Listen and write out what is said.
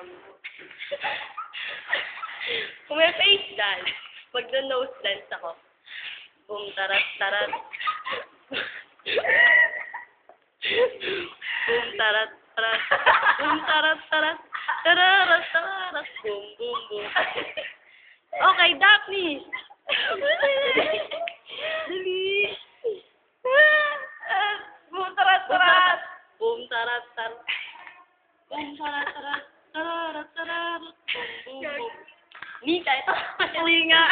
Um, kung may face dance, magno-nose dance ako. Boom, tarat, tarat. boom, tarat, tarat. Boom, tarat, tarat. Tararat, tararat. Boom, boom, boom. Okay, Daphne. Dali. Boom, tarat, tarat. Boom, tarat, tarat. Boom, tarat, tarat. Ini kayak itu telinga.